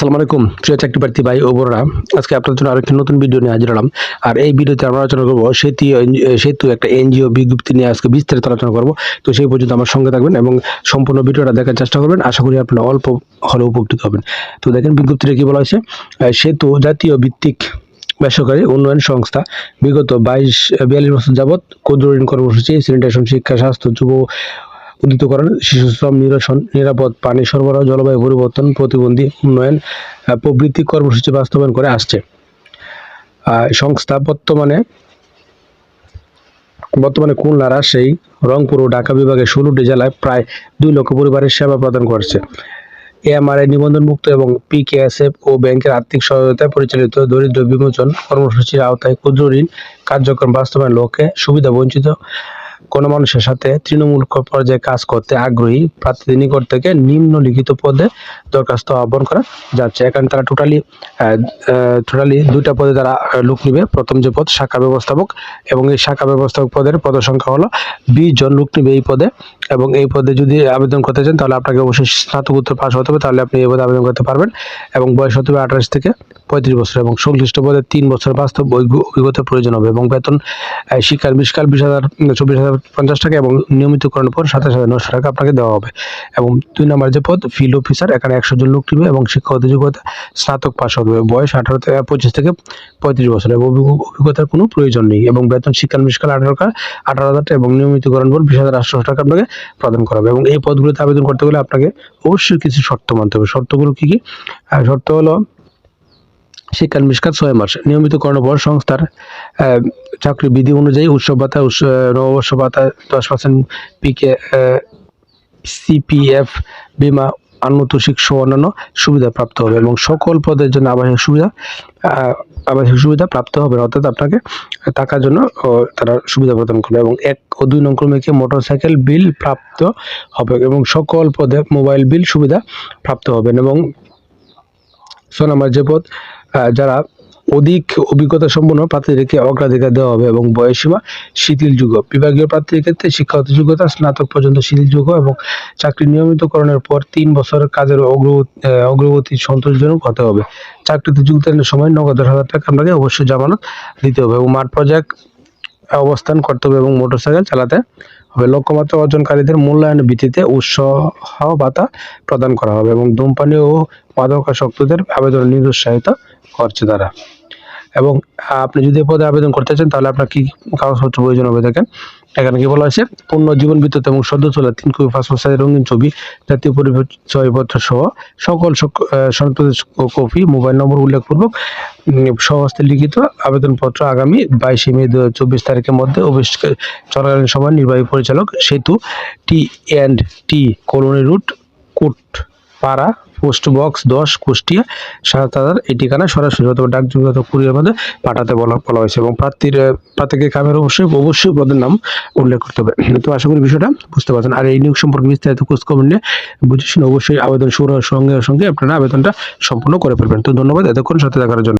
আসসালামু আলাইকুম। প্রিয় চাকরি প্রার্থী ভাই ও বোনরা, আজকে আপনার জন্য আরেকটি নতুন ভিডিও নিয়ে হাজির হলাম। আর এই ভিডিওতে আমরা আলোচনা করব সেতু সেতু একটা এনজিও বিজ্ঞপ্তি নিয়ে আজকে বিস্তারিত আলোচনা করব। তো সেই পর্যন্ত আমার সঙ্গে থাকবেন এবং সম্পূর্ণ ভিডিওটা দেখার চেষ্টা করবেন। আশা করি আপনারা অল্প হলে উপকৃত হবেন। তো দেখেন বিজ্ঞপ্তিটা কী বলা হয়েছে? সেতু জাতীয় ভিত্তিক বেসরকারি উন্নয়ন সংস্থা বিগত বাইশ বিয়াল্লিশ বছর যাবৎ ক্ষুদ্র ঋণ কর্মসূচি স্যানিটেশন শিক্ষা, স্বাস্থ্য, যুব উদ্দিতকরণ শিশু শ্রম নিরসন, নিরাপদ পানি সরবরাহ, জলবায়ু পরিবর্তন, প্রতিবন্ধী উন্নয়ন প্রভৃতি কর্মসূচি বাস্তবায়ন করে আসছে। সংস্থা বর্তমানে বর্তমানে খুলনা রাজশাহী, রংপুর ও ঢাকা বিভাগের ষোলোটি জেলায় প্রায় দুই লক্ষ পরিবারের সেবা প্রদান করছে। এএমআরআই নিবন্ধনমুক্ত এবং পিকেএসএফ ও ব্যাংকের আর্থিক সহায়তায় পরিচালিত দরিদ্র বিমোচন কর্মসূচির আওতায় ক্ষুদ্র ঋণ কার্যক্রম বাস্তবায়ন লক্ষ্যে সুবিধা বঞ্চিত কোনো মানুষের সাথে তৃণমূল পর্যায়ে কাজ করতে আগ্রহী প্রার্থীদের নিকট থেকে নিম্নলিখিত পদে দরখাস্ত আহ্বান করা যাচ্ছে। এখানে তারা টোটালি টোটালি দুইটা পদে তারা লোক নিবে। প্রথম যে পদ, শাখা ব্যবস্থাপক, এবং এই শাখা ব্যবস্থাপক পদের পদ সংখ্যা হলো বিশ জন লোক নিবে এই পদে। এবং এই পদে যদি আবেদন করতে চান, তাহলে আপনাকে অবশ্যই স্নাতকোত্তর পাশ হতে হবে, তাহলে আপনি এই পদে আবেদন করতে পারবেন। এবং বয়স হতে হবে আঠাশ থেকে পঁয়ত্রিশ বছর, এবং সংশ্লিষ্ট পদে তিন বছর বাস্তব অভিজ্ঞ- অভিজ্ঞতার প্রয়োজন হবে। এবং বেতন শিক্ষার বিশকাল বিশ হাজার, চব্বিশ হাজার পঞ্চাশ টাকা এবং নিয়মিতকরণের পর সাতাশ হাজার নশো টাকা আপনাকে দেওয়া হবে। এবং দুই নম্বর যে পদ ফিল্ড অফিসার এখানে একশো জন লোক নিবে এবং শিক্ষাগত যোগ্যতা স্নাতক পাস হবে। বয়স আঠারো থেকে পঁচিশ থেকে পঁয়ত্রিশ বছর। এবং অভিজ্ঞ- অভিজ্ঞতার কোনো প্রয়োজন নেই এবং বেতন শিক্ষার বিশকাল আঠারো টাকা আঠারো হাজার টাকা এবং নিয়মিতকরণ পর বিশ হাজার আটশো টাকা আপনাকে প্রদান করা হবে। এবং এই পদগুলোতে আবেদন করতে গেলে আপনাকে অবশ্যই কিছু শর্ত মানতে হবে। শর্তগুলো কি কি? শর্ত হলো শিক্ষার মিসকাত ছয় মাস। নিয়মিত করানোর পর সংস্থার চাকরি বিধি অনুযায়ী উৎসব ভাতা নববর্ষ ভাতা দশ পার্সেন্ট পিকে সিপিএফ, বিমা, আনুতোষিক সহ অন্যান্য সুবিধা প্রাপ্ত হবে এবং সকল পদের জন্য আবাসিক সুবিধা আবাসিক সুবিধা প্রাপ্ত হবে। অর্থাৎ আপনাকে টাকার জন্য তারা সুবিধা প্রদান করবে এবং এক ও দুই নং ক্রমিকে মোটরসাইকেল বিল প্রাপ্ত হবে এবং সকল পদে মোবাইল বিল সুবিধা প্রাপ্ত হবেন এবং ছয় নম্বর যে পদ যারা অধিক অভিজ্ঞতা সম্পন্ন প্রার্থীদেরকে অগ্রাধিকার দেওয়া হবে এবং বয়সীমা শিথিলযোগ্য বিভাগীয় প্রার্থীর ক্ষেত্রে শিক্ষাগত যোগ্যতা, স্নাতক পর্যন্ত শিথিলযোগ্য এবং চাকরি নিয়মিতকরণের পর তিন বছর কাজের অগ্রগতি সন্তোষজনক হতে হবে। চাকরিতে যোগদানের সময় নগদ দশ হাজার টাকা আপনাকে অবশ্যই জামানত দিতে হবে এবং মাঠ পর্যায়ে অবস্থান করতে হবে এবং মোটরসাইকেল চালাতে হবে। লক্ষ্যমাত্রা অর্জনকারীদের মূল্যায়নের ভিত্তিতে উৎসাহ ভাতা প্রদান করা হবে এবং ধূমপানি ও মাদকাসক্তদের আবেদন নিরুৎসাহিত করছে তারা। এবং আপনি যদি পদে আবেদন করতে চান তাহলে আপনার কি কাগজপত্র প্রয়োজন হবে দেখেন? এখানে কি বলা হয়েছে? পূর্ণ জীবন বিদ্যুৎ এবং সদ্য তোলা তিন কপি পাসপোর্ট সাইজের রঙিন ছবি জাতীয় পরিচয়পত্র সহ সকল সক- কপি মোবাইল নম্বর উল্লেখপূর্বক উম, স্বহস্তে লিখিত আবেদনপত্র আগামী বাইশে মে দু চব্বিশ তারিখের মধ্যে অফিস চলাকালীন সময় নির্বাহী পরিচালক সেতু টি অ্যান্ড টি কলোনি রুট কোট পাড়া, পোস্ট বক্স, দশ, কুষ্টিয়া সাত হাজার এই ঠিকানা সরাসরি অথবা ডাকযোগে অথবা কুরিয়ার মধ্যে পাঠাতে বলা বলা হয়েছে এবং প্রার্থীর প্রার্থীকে কামের অবশ্যই অবশ্যই পদের নাম উল্লেখ করতে হবে। তো আশা করি বিষয়টা বুঝতে পারছেন। আর এই নিয়োগ সম্পর্কে বিস্তারিত খোঁজখবর নিয়ে বুঝে অবশ্যই আবেদন শুরু সঙ্গে সঙ্গে আপনারা আবেদনটা সম্পূর্ণ করে ফেলবেন। তো ধন্যবাদ এতক্ষণ সাথে থাকার জন্য।